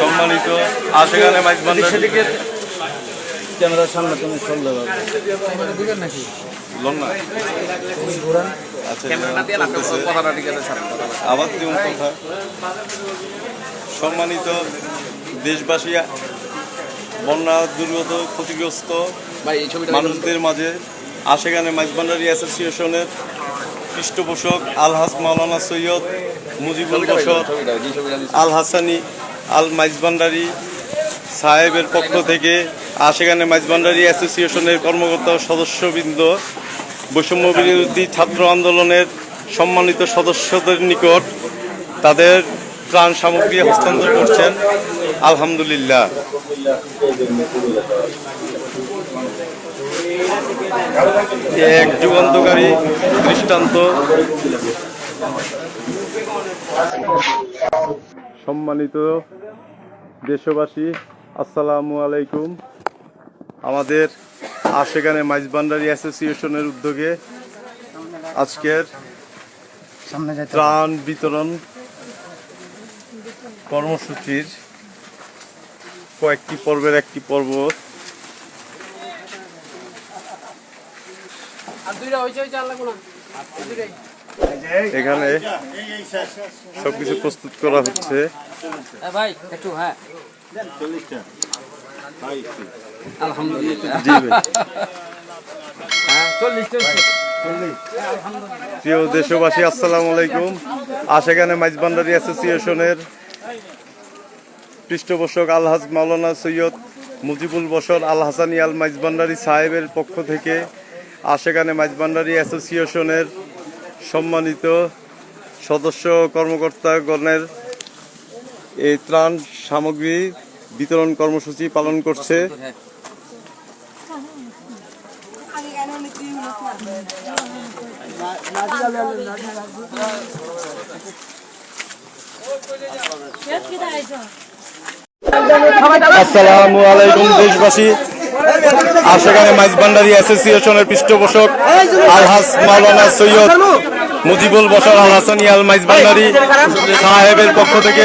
সম্মানিত আশেখানে মাইজ ভান্ডার ক্যামেরার সামনে তুমি চললে পারবে লন না আবার দিন কথা। সম্মানিত দেশবাসী বন্যা দুর্গত ক্ষতিগ্রস্ত মানুষদের মাঝে আশেখানে মাইজবান্ডারি অ্যাসোসিয়েশনের পৃষ্ঠপোষক আলহাস মাওলানা সৈয়দ মুজিবুল বসত আল হাসানি, আল মাইজবান্ডারি সাহেবের পক্ষ থেকে আশেখানে মাইজবান্ডারি অ্যাসোসিয়েশনের কর্মকর্তা সদস্যবৃন্দ, বৈষম্য বিরোধী ছাত্র আন্দোলনের সম্মানিত সদস্যদের নিকট তাদের ত্রাণ সামগ্রী হস্তান্তর করছেন। আলহামদুলিল্লাহ। এক যুগান্তকারী দৃষ্টান্ত। সম্মানিত দেশবাসী, আসসালামু আলাইকুম। আমাদের আশেখানে মাইজ মাইজবান্ডারি অ্যাসোসিয়েশনের উদ্যোগে আজকের ত্রাণ বিতরণ কর্মসূচির কয়েকটি পর্বের একটি পর্ব এখানে সবকিছু প্রস্তুত করা হচ্ছে। হ্যাঁ ভাই একটু হ্যাঁ। হ্যাঁ প্রিয় দেশবাসী আসসালামু আলাইকুম। আশেখানে মাইজবান্ডারি অ্যাসোসিয়েশনের পৃষ্ঠপোষক আলহাজ মাওলানা সৈয়দ মুজিবুল বসর আল হাসানি আল মাইজবান্ডারি সাহেবের পক্ষ থেকে আশেখানে মাইজবান্ডারি অ্যাসোসিয়েশনের সম্মানিত সদস্য কর্মকর্তাগণের এই ত্রাণ সামগ্রী বিতরণ কর্মসূচি পালন করছে। আসসালামু আলাইকুম, দেশবাসী। আশেখানে মাইজবান্ডারি অ্যাসোসিয়েশনের পৃষ্ঠপোষক আলহাস মাওলানা সৈয়দ মুজিবুল বসর আল হাসানি আল মাইজবান্ডারি সাহেবের পক্ষ থেকে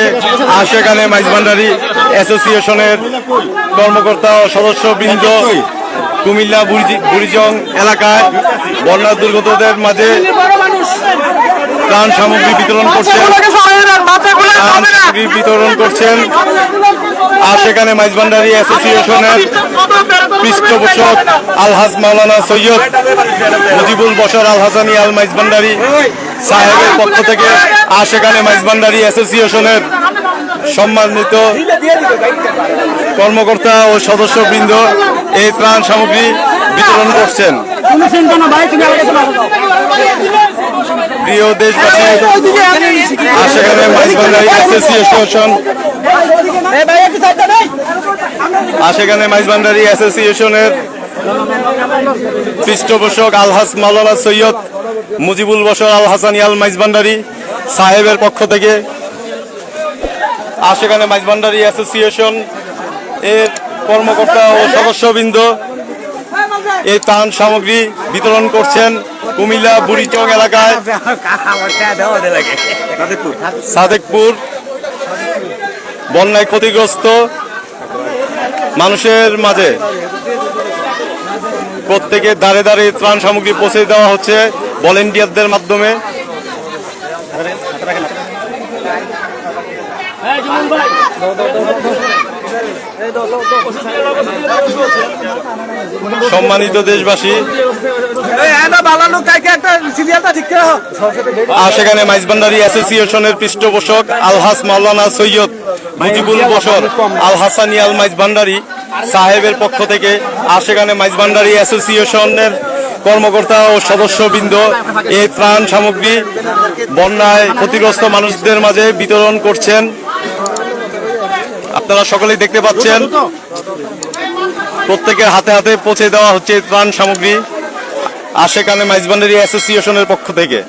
আশেখানে মাইজবান্ডারি অ্যাসোসিয়েশনের কর্মকর্তা ও সদস্যবৃন্দ কুমিল্লা বুড়ি- বুড়িজং এলাকায় বন্যা দুর্গতদের মাঝে ত্রাণ সামগ্রী বিতরণ করছেন। ত্রাণ সামগ্রী বিতরণ করছেন। আর সেখানে মাইজবান্ডারি অ্যাসোসিয়েশনের পৃষ্ঠপোষক আলহাজ মাওলানা সৈয়দ মুজিবুল বসর আল হাসানি আল মাইজবান্ডারি সাহেবের পক্ষ থেকে আর সেখানে মাইজবান্ডারি অ্যাসোসিয়েশনের সম্মানিত কর্মকর্তা ও সদস্যবৃন্দ এই ত্রাণ সামগ্রী বিতরণ করছেন। প্রিয় দেশবাসী সেখানে অ্যাসোসিয়েশন সেখানে অ্যাসোসিয়েশনের পৃষ্ঠপোষক আলহাস মাওলানা সৈয়দ মুজিবুল বসর আল হাসানি আল মাইজবান্ডারি সাহেবের পক্ষ থেকে। আর সেখানে মাইজবান্ডারি অ্যাসোসিয়েশন এর কর্মকর্তা ও সদস্যবৃন্দ এই ত্রাণ সামগ্রী বিতরণ করছেন। কুমিল্লা, বুড়িচং এলাকায়। সাদেকপুর। বন্যায় ক্ষতিগ্রস্ত মানুষের মাঝে প্রত্যেকের দাঁড়ে দাঁড়ে ত্রাণ সামগ্রী পৌঁছে দেওয়া হচ্ছে ভলেন্টিয়ারদের মাধ্যমে। সম্মানিত দেশবাসী আর সেখানে মাইজবান্ডারি অ্যাসোসিয়েশনের পৃষ্ঠপোষক আলহাস মাওলানা সৈয়দ মুজিবুল বসর আল হাসানি আল মাইজবান্ডারি সাহেবের পক্ষ থেকে আর সেখানে মাইজবান্ডারি অ্যাসোসিয়েশনের কর্মকর্তা ও সদস্যবৃন্দ এই ত্রাণ সামগ্রী বন্যায় ক্ষতিগ্রস্ত মানুষদের মাঝে বিতরণ করছেন। আপনারা সকলেই দেখতে পাচ্ছেন। প্রত্যেকের হাতে হাতে পৌঁছে দেওয়া হচ্ছে ত্রাণ সামগ্রী সেখানে মাইজবান্ডারি অ্যাসোসিয়েশনের পক্ষ থেকে।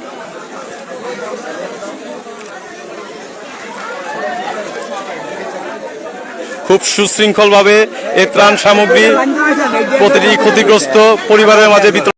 খুব সুশৃঙ্খলভাবে এই ত্রাণ সামগ্রী প্রতিটি ক্ষতিগ্রস্ত পরিবারের মাঝে বিতরণ